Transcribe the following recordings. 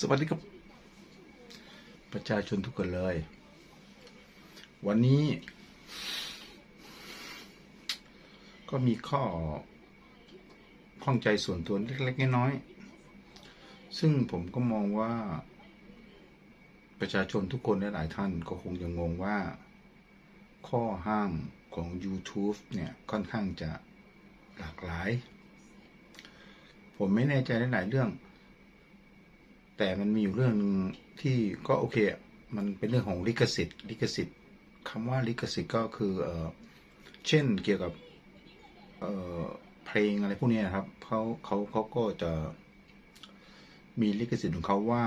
สวัสดีครับ ประชาชนทุกคนเลย วันนี้ ก็มีข้อข้องใจส่วนตัวเล็กๆน้อยๆซึ่งผมก็มองว่า ประชาชนทุกคนหลายท่านก็คงยังงงว่า ข้อห้ามของ YouTube เนี่ย ค่อนข้างจะหลากหลาย ผมไม่แน่ใจในหลายเรื่อง แต่มันมีอยู่เรื่องหนึงที่ก็โอเคมันเป็นเรื่องของลิขสิทธิ์ลิขสิทธิ์คำว่าลิขสิทธิ์ก็คือเออเช่นเกี่ยวกับเออเพลงอะไรพวกนี้นะครับเขาเขาเขาก็จะมีลิขสิทธิ์ของเขาว่า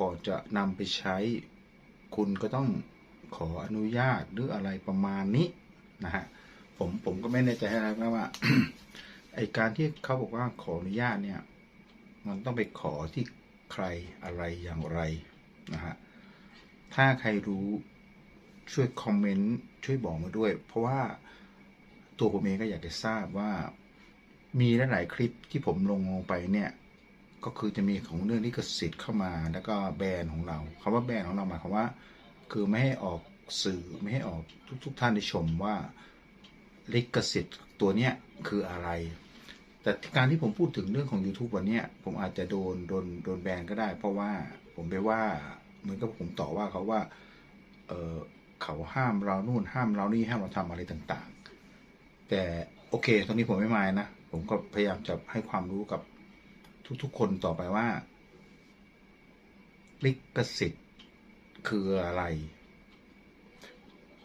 ก่อนจะนำไปใช้ คุณก็ต้องขออนุญาตหรืออะไรประมาณนี้นะฮะผมผมก็ไม่แน่ใจนะครับว่าไอการที่เขาบอกว่าขออนุญาตเนี่ย มันต้องไปขอที่ใครอะไรอย่างไรนะฮะถ้าใครรู้ช่วยคอมเมนต์ช่วยบอกมาด้วย เพราะว่าตัวผมเองก็อยากจะทราบว่า มีหลายๆคลิปที่ผมลงลงไปเนี่ยก็คือจะมีของเรื่องลิขสิทธิ์เข้ามา แล้วก็แบรนด์ของเราคำว่าแบรนด์ของเราหมายความว่า คือไม่ให้ออกสื่อไม่ให้ออกทุก ๆ ท่านได้ชมว่าลิขสิทธิ์ตัวเนี้ยคืออะไร แต่การที่ผมพูดถึงเรื่องของ YouTube วันนี้ผมอาจจะโดนโดนโดนแบนก็ได้ เพราะว่าผมไปว่าเหมือนกับผมต่อว่าเขาว่าเออเขาห้ามเรานู่นห้ามเรานี่ห้ามเราทำอะไรต่างๆ แต่โอเคตรงนี้ผมไม่มายนะ ผมก็พยายามจะให้ความรู้กับทุกๆคนต่อไปว่า ลิขสิทธิ์คืออะไร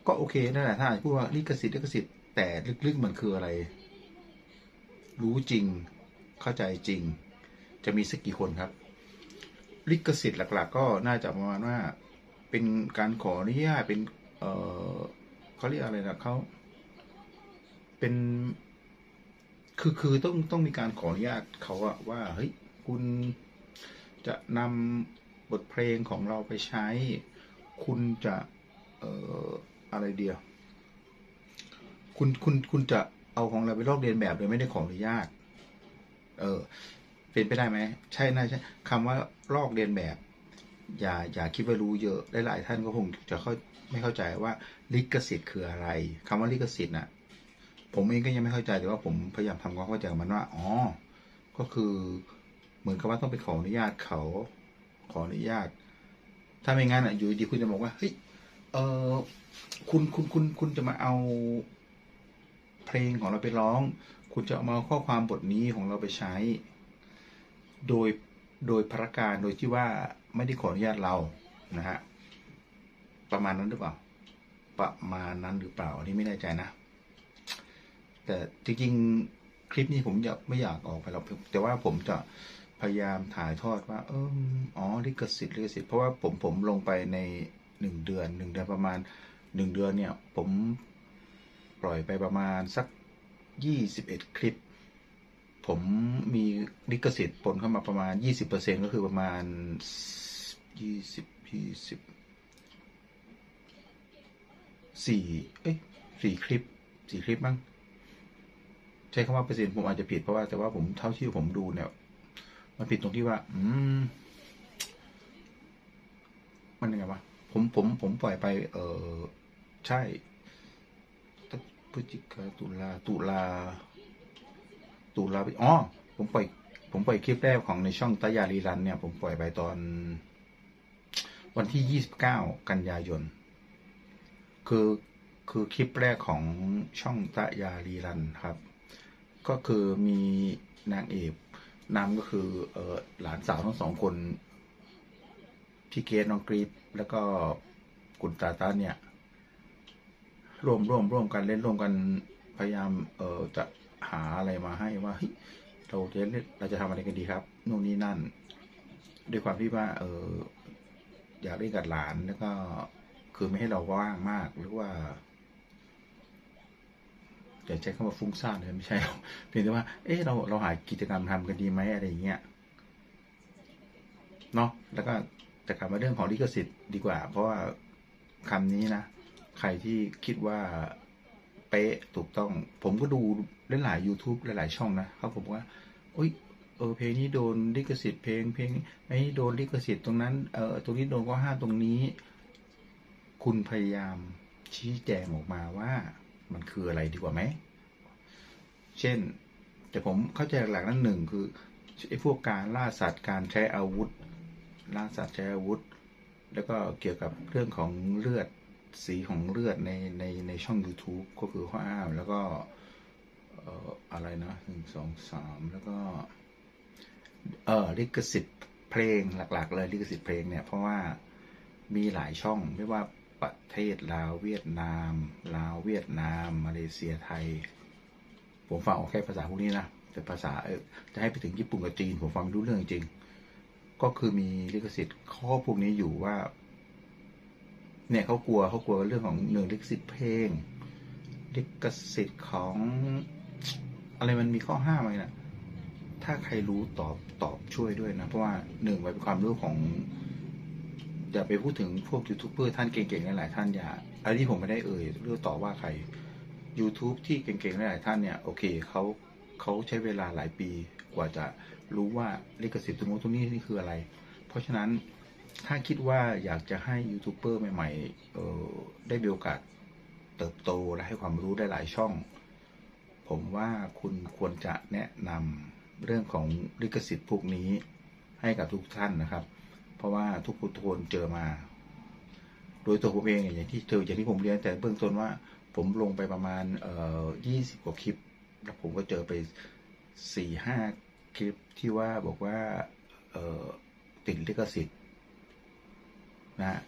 ก็โอเคนั่นแหละถ้าพูดว่าลิขสิทธิ์ลิขสิทธิ์แต่ลึกๆมันคืออะไร รู้จริง เข้าใจจริง จะมีสักกี่คนครับ ลิขสิทธิ์หลัก ๆ ก็น่าจะประมาณว่า เป็นการขออนุญาตเป็น เออเขาเรียกอะไรนะเขาเป็นคือคือต้องต้องมีการขออนุญาตเขาอะว่าเฮ้ยคุณจะนำบทเพลงของเราไปใช้ คุณจะเอ่ออะไรเดียว คุณคุณคุณจะ เอาของเราไปลอกเลียนแบบโดยไม่ได้ขออนุญาต เออ เป็นไปได้ไหม ใช่น่าใช่คำว่าลอกเลียนแบบ อย่าอย่าคิดว่ารู้เยอะหลายๆท่านก็คงจะเข้าไม่เข้าใจว่าลิขสิทธิ์คืออะไรคำว่าลิขสิทธิ์น่ะ ผมเองก็ยังไม่เข้าใจแต่ว่าผมพยายามทำความเข้าใจกับมันว่า อ๋อ ก็คือเหมือนกับว่าต้องไปขออนุญาตเขาขออนุญาต ถ้าไม่งั้นอะอยู่ดีคุณจะบอกว่า เฮ้ย เออคุณคุณคุณคุณจะมาเอา เพลงของเราไปร้อง คุณจะเอามาข้อความบทนี้ของเราไปใช้ โดยโดยพระการโดยที่ว่าไม่ได้ขออนุญาตเรานะฮะประมาณนั้นหรือเปล่า ประมาณนั้นหรือเปล่าอันนี้ไม่แน่ใจนะ แต่จริงๆคลิปนี้ผมอยากไม่อยากออกไปหรอกแต่ว่าผมจะพยายามถ่ายทอดว่า เอออ๋อลิขสิทธิ์ลิขสิทธิ์เพราะว่าผมผมลงไปในหนึ่งเดือนหนึ่งเดือนประมาณหนึ่งเดือนเนี่ย ผม ปล่อยไปประมาณสักยี่สิบเอ็ดคลิป ผมมีลิขสิทธิ์ปนเข้ามาประมาณยี่สิบเปอร์เซ็นก็คือประมาณยี่สิบยี่สิบสี่เอ้ยสี่คลิปสี่คลิปมั้งใช้คำว่าเปอร์เซ็นต์ผมอาจจะผิดเพราะว่าแต่ว่าผมเท่าที่ผมดูเนี่ย มันผิดตรงที่ว่า อืม มันยังไงวะผมผมผมปล่อยไป เออใช่ พฤศจิกาตุลาตุลา ตุลาอ๋อผมปล่อยผมปล่อยคลิปแรกของในช่องตายารีรันเนี่ย ผมปล่อยไปตอน วันที่ยี่สิบเก้ากันยายน คือคือคลิปแรกของช่องตะยารีรันครับ ก็คือมีนางเอกนามก็คือเออหลานสาวทั้งสองคนพี่เกดน้องกรีฟแล้วก็กุณตาตาเนี่ย ร่วมร่วมร่วมกันเล่นร่วมกันพยายามเออจะหาอะไรมาให้ว่าเฮ้ยเราจะเราจะทำอะไรกันดีครับนู่นนี่นั่น ด้วยความที่ว่า เอออยากเล่นกับหลานแล้วก็คือไม่ให้เราว่างมากหรือว่าอย่าใช้คำว่าฟุ้งซ่านเลยไม่ใช่หรอกเพียงแต่ว่า เอ๊ะเราเราหากิจกรรมทำกันดีไหมอะไรอย่างเงี้ยเนาะแล้วก็แต่กลับมาเรื่องของลิขสิทธิ์ดีกว่า เพราะว่าคำนี้นะ ใครที่คิดว่าเป๊ะถูกต้อง ผมก็ดูหลายๆ YouTube หลาย ๆ ช่องนะเขาผมว่าโอ้ยเออเพลงนี้โดนลิขสิทธิ์เพลงเพลงไอ้นี่โดนลิขสิทธิ์ตรงนั้นเออตรงนี้โดนก็ห้าตรงนี้ คุณพยายามชี้แจงออกมาว่ามันคืออะไรดีกว่าไหม เช่น แต่ผมเข้าใจหลักๆนั้นหนึ่งคือไอ้พวกการล่าสัตว์การใช้อาวุธ ล่าสัตว์ใช้อาวุธ แล้วก็เกี่ยวกับเรื่องของเลือด สีของเลือดในในในช่อง YouTube ก็คือข้ออ้างแล้วก็เอ่ออะไรนะหนึ่งสองสามแล้วก็เออลิขสิทธิ์เพลงหลัก ๆ เลยลิขสิทธิ์เพลงเนี่ยเพราะว่ามีหลายช่องไม่ว่าประเทศลาวเวียดนามลาวเวียดนามมาเลเซียไทย ผมฟังออกแค่ภาษาพวกนี้นะแต่ภาษาเออจะให้ไปถึงญี่ปุ่นกับจีนผมฟังไม่รู้เรื่องจริง ก็คือมีลิขสิทธิ์ข้อพวกนี้อยู่ว่า เนี่ยเขากลัวเขากลัวเรื่องของหนึ่งลิขสิทธิ์เพลงลิขสิทธิ์ของ อะไรมันมีข้อห้ามอะไรนะถ้าใครรู้ตอบตอบช่วยด้วยนะ เพราะว่าหนึ่งไว้เป็นความรู้ของอย่าไปพูดถึงพวกยูทูบเบอร์ท่านเก่งๆหลายๆท่านอย่าอันนี้ผมไม่ได้เอ่ยเรื่องต่อว่าใคร YouTube ที่เก่งๆหลายๆท่านเนี่ยโอเคเขาเขาใช้เวลาหลายปีกว่าจะรู้ว่าลิขสิทธิ์ตรงนู้นตรงนี้นี่คืออะไร เพราะฉะนั้น ถ้าคิดว่าอยากจะให้ยูทูบเบอร์ใหม่ๆได้มีโอกาสเติบโตและให้ความรู้ได้หลายช่อง ผมว่าคุณควรจะแนะนำเรื่องของลิขสิทธิ์พวกนี้ให้กับทุกท่านนะครับ เพราะว่าทุกคนเจอมา โดยตัวผมเองอย่างที่เจออย่างที่ผมเรียนแต่เบื้องต้นว่า ผมลงไปประมาณเอ่อยี่สิบกว่าคลิป แล้วผมก็เจอไปสี่ห้าคลิปที่ว่าบอกว่าเอ่อติดลิขสิทธิ์ นะฮะ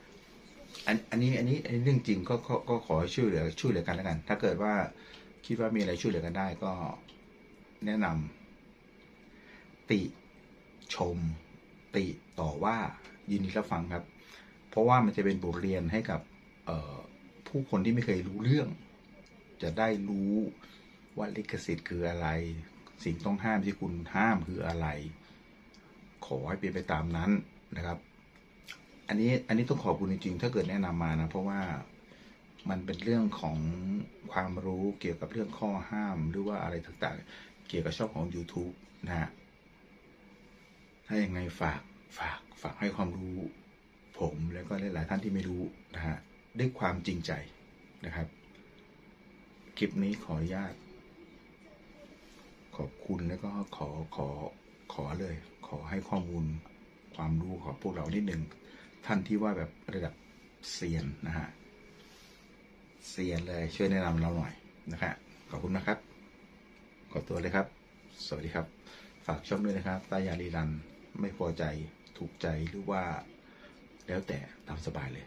อันอันนี้อันนี้อันนี้เรื่องจริงก็ก็ก็ขอช่วยเหลือช่วยเหลือกันแล้วกัน ถ้าเกิดว่าคิดว่ามีอะไรช่วยเหลือกันได้ก็แนะนำติชม ติต่อว่ายินดีรับฟังครับ เพราะว่ามันจะเป็นบทเรียนให้กับผู้คนที่ไม่เคยรู้เรื่อง จะได้รู้ว่าลิขสิทธิ์คืออะไร สิ่งต้องห้ามที่คุณห้ามคืออะไร ขอให้เป็นไปตามนั้นนะครับ อันนี้อันนี้ต้องขอบคุณจริงๆ ถ้าเกิดแนะนำมานะ เพราะว่ามันเป็นเรื่องของความรู้เกี่ยวกับเรื่องข้อห้ามหรือว่าอะไรต่างๆ เกี่ยวกับช่องของ YouTube นะฮะถ้าอย่างไงฝากฝากฝากให้ความรู้ผมแล้วก็หลายๆท่านที่ไม่รู้นะฮะด้วยความจริงใจนะครับ คลิปนี้ขออนุญาต ขอบคุณแล้วก็ขอขอขอเลย ขอให้ข้อมูลความรู้ของพวกเรานิดหนึ่ง ท่านที่ว่าแบบระดับเซียนนะฮะเซียนเลยช่วยแนะนำเราหน่อยนะครับขอบคุณนะครับ ขอตัวเลยครับ สวัสดีครับ ฝากช่องด้วยนะครับ ตายาลีรัน ไม่พอใจ ถูกใจหรือว่า แล้วแต่ตามสบายเลย